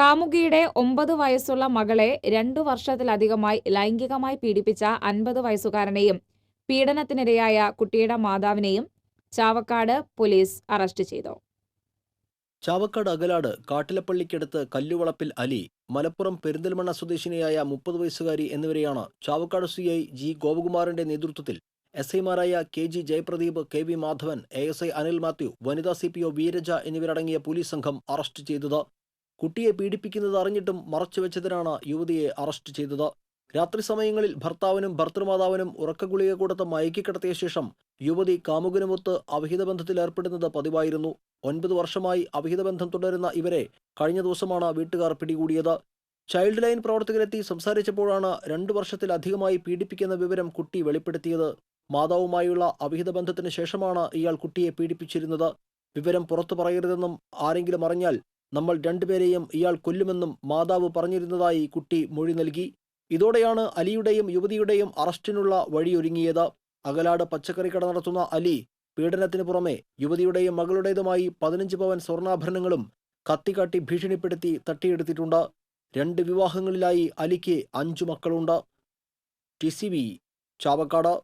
കാമുകിയുടെ ഒമ്പത് വയസ്സുള്ള മകളെ രണ്ടു വർഷത്തിലധികമായി ലൈംഗികമായി പീഡിപ്പിച്ച അൻപത് വയസ്സുകാരനെയും പീഡനത്തിനിരയായ കുട്ടിയുടെ മാതാവിനെയും ചാവക്കാട് പോലീസ് അറസ്റ്റ് ചെയ്തു. ചാവക്കാട് അകലാട് കാട്ടിലപ്പള്ളിക്കടുത്ത് കല്ലുവളപ്പിൽ അലി മലപ്പുറം പെരിന്തൽമണ്ണ സ്വദേശിനിയായ മുപ്പത് വയസ്സുകാരി എന്നിവരെയാണ് ചാവക്കാട് സി ഐ ജി ഗോപകുമാറിന്റെ നേതൃത്വത്തിൽ എസ് ഐമാരായ K G Jayapradeep K V Madhavan A S I Anil Mathew വനിതാ സി പി ഒ വീരജ എന്നിവരടങ്ങിയ പോലീസ് സംഘം അറസ്റ്റ് ചെയ്തത്. കുട്ടിയെ പീഡിപ്പിക്കുന്നത് അറിഞ്ഞിട്ടും മറച്ചുവെച്ചതിനാണ് യുവതിയെ അറസ്റ്റ് ചെയ്തത്. രാത്രി സമയങ്ങളിൽ ഭർത്താവിനും ഭർത്തൃമാതാവിനും ഉറക്കഗുളിക കൊടുത്ത് മയക്കിക്കിടത്തിയ ശേഷം യുവതി കാമുകനുമൊത്ത് അവിഹിത ബന്ധത്തിൽ ഏർപ്പെടുന്നത് പതിവായിരുന്നു. ഒൻപത് വർഷമായി അവിഹിത ബന്ധം തുടരുന്ന ഇവരെ കഴിഞ്ഞ ദിവസമാണ് വീട്ടുകാർ പിടികൂടിയത്. ചൈൽഡ് ലൈൻ പ്രവർത്തകരെത്തി സംസാരിച്ചപ്പോഴാണ് രണ്ടു വർഷത്തിലധികമായി പീഡിപ്പിക്കുന്ന വിവരം കുട്ടി വെളിപ്പെടുത്തിയത്. മാതാവുമായുള്ള അവിഹിത ബന്ധത്തിന് ശേഷമാണ് ഇയാൾ കുട്ടിയെ പീഡിപ്പിച്ചിരുന്നത്. വിവരം പുറത്തു പറയരുതെന്നും ആരെങ്കിലും അറിഞ്ഞാൽ നമ്മൾ രണ്ടുപേരെയും ഇയാൾ കൊല്ലുമെന്നും മാതാവ് പറഞ്ഞിരുന്നതായി കുട്ടി മൊഴി നൽകി. ഇതോടെയാണ് അലിയുടെയും യുവതിയുടെയും അറസ്റ്റിനുള്ള വഴിയൊരുങ്ങിയത്. അകലാട് പച്ചക്കറി കട നടത്തുന്ന അലി പീഡനത്തിന് പുറമെ യുവതിയുടെയും മകളുടേതുമായി പതിനഞ്ച് പവൻ സ്വർണാഭരണങ്ങളും കത്തിക്കാട്ടി ഭീഷണിപ്പെടുത്തി തട്ടിയെടുത്തിട്ടുണ്ട്. രണ്ട് വിവാഹങ്ങളിലായി അലിക്ക് അഞ്ചു മക്കളുണ്ട്. T C V Chavakkad.